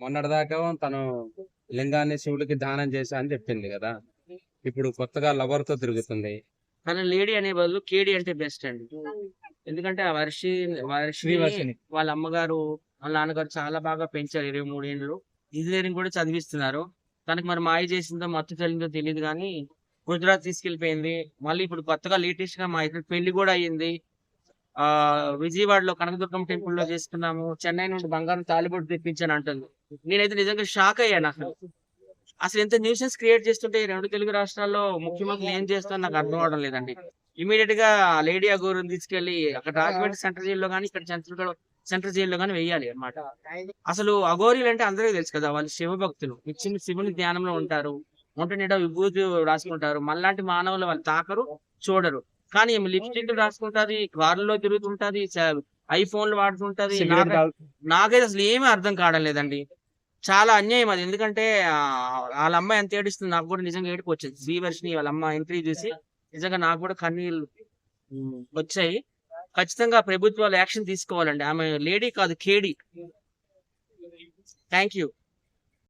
మొన్నటిదాకా తను లింగాన్ని శివుడికి దానం చేశా అని చెప్పింది కదా. ఇప్పుడు కొత్తగా లవర్తో తిరుగుతుంది. కానీ లేడీ అనే బదులు కేడి అంటే బెస్ట్ అండి. ఎందుకంటే ఆ వర్షి వర్షి. వాళ్ళ అమ్మగారు వాళ్ళ నాన్నగారు చాలా బాగా పెంచారు ఇరవై మూడేళ్ళు ఇంజనీరింగ్ కూడా చదివిస్తున్నారు. తనకి మరి మాయ చేసిందో మత్తు తెలియదో తెలియదు కానీ గుజరాత్ తీసుకెళ్ళిపోయింది మళ్ళీ ఇప్పుడు కొత్తగా లేటెస్ట్గా మా ఇద్దరు పెళ్ళి కూడా అయ్యింది. ఆ విజయవాడలో కనకదుర్గం టెంపుల్లో చేసుకున్నాము చెన్నై నుండి బంగారం తాలిబొట్టు తెప్పించాను అంటుంది. నేనైతే నిజంగా షాక్ అయ్యాను అసలు. అసలు ఎంత న్యూసెన్స్ క్రియేట్ చేస్తుంటే రెండు తెలుగు రాష్ట్రాల్లో ముఖ్యమంత్రులు ఏం చేస్తారో నాకు అర్థం అవడం లేదండి. ఇమీడియట్గా లేడీ అగోరుని తీసుకెళ్ళి అక్కడ రాజమండ్రి సెంట్రల్ జైల్లో కానీ ఇక్కడ సెంట్రల్ సెంట్రల్ జైల్లో కానీ వేయాలి అన్నమాట. అసలు అఘోరీలు అంటే అందరికీ తెలుసు కదా వాళ్ళు శివభక్తులు నిత్యం శివుని ధ్యానంలో ఉంటారు. ఒంటి నిండా విభూతి రాసుకుంటారు. మళ్ళాంటి మానవులు వాళ్ళు తాకరు చూడరు. కానీ లిప్స్టిక్ రాసుకుంటది కారులో తిరుగుతుంటది ఐఫోన్లు వాడుతుంటది నాకైతే అసలు ఏమీ అర్థం కావడం లేదండి. చాలా అన్యాయం అది. ఎందుకంటే వాళ్ళ అమ్మాయి ఎంత ఏడుస్తుంది నాకు కూడా నిజంగా ఏడుపు వచ్చింది. శ్రీవర్షిని వాళ్ళ అమ్మ ఎంట్రీ చూసి నిజంగా నాకు కూడా కన్నీళ్ళు వచ్చాయి. ఖచ్చితంగా ప్రభుత్వాలు యాక్షన్ తీసుకోవాలండి. ఆమె లేడీ కాదు కేడీ. Thank you